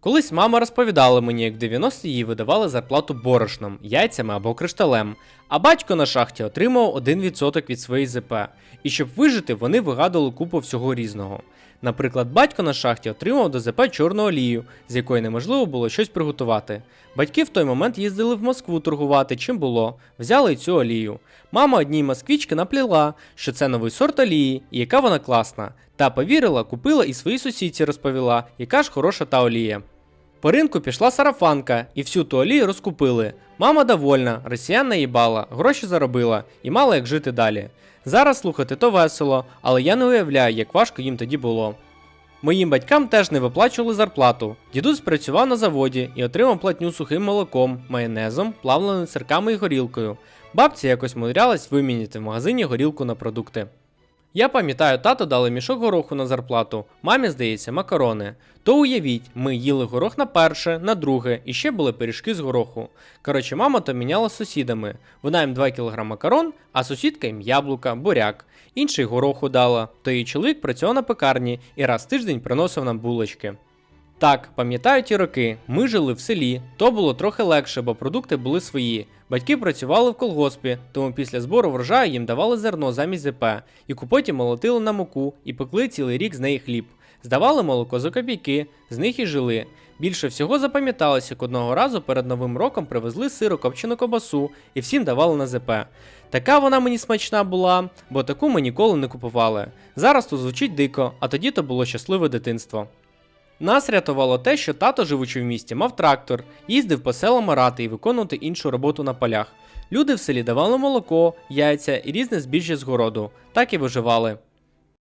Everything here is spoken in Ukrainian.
Колись мама розповідала мені, як в 90-ті їй видавали зарплату борошном, яйцями або кришталем, а батько на шахті отримав 1% від своєї ЗП. І щоб вижити, вони вигадували купу всього різного. Наприклад, батько на шахті отримав до ЗП чорну олію, з якої неможливо було щось приготувати. Батьки в той момент їздили в Москву торгувати, чим було, взяли цю олію. Мама одній москвічки напліла, що це новий сорт олії, і яка вона класна. Та повірила, купила і своїй сусідці розповіла, яка ж хороша та олія. По ринку пішла сарафанка, і всю ту олію розкупили. Мама довольна, росіян наїбала, гроші заробила і мала як жити далі. Зараз слухати то весело, але я не уявляю, як важко їм тоді було. Моїм батькам теж не виплачували зарплату. Дідусь працював на заводі і отримав платню сухим молоком, майонезом, плавленими сирками і горілкою. Бабця якось мудрялась вимінити в магазині горілку на продукти. Я пам'ятаю, тато дали мішок гороху на зарплату, мамі, здається, макарони. То уявіть, ми їли горох на перше, на друге, і ще були пиріжки з гороху. Коротше, мама то міняла з сусідами. Вона їм 2 кг макарон, а сусідка їм яблука, буряк. Інший гороху дала, то її чоловік працював на пекарні і раз в тиждень приносив нам булочки. Так, пам'ятаю ті роки. Ми жили в селі, то було трохи легше, бо продукти були свої. Батьки працювали в колгоспі, тому після збору врожаю їм давали зерно замість ЗП, яку потім молотили на муку і пекли цілий рік з неї хліб. Здавали молоко за копійки, з них і жили. Більше всього запам'яталося, як одного разу перед новим роком привезли сиро копчену кобасу і всім давали на ЗП. Така вона мені смачна була, бо таку ми ніколи не купували. Зараз то звучить дико, а тоді то було щасливе дитинство. Нас рятувало те, що тато, живучи в місті, мав трактор, їздив по селам орати і виконувати іншу роботу на полях. Люди в селі давали молоко, яйця і різне збіжжя з городу, так і виживали.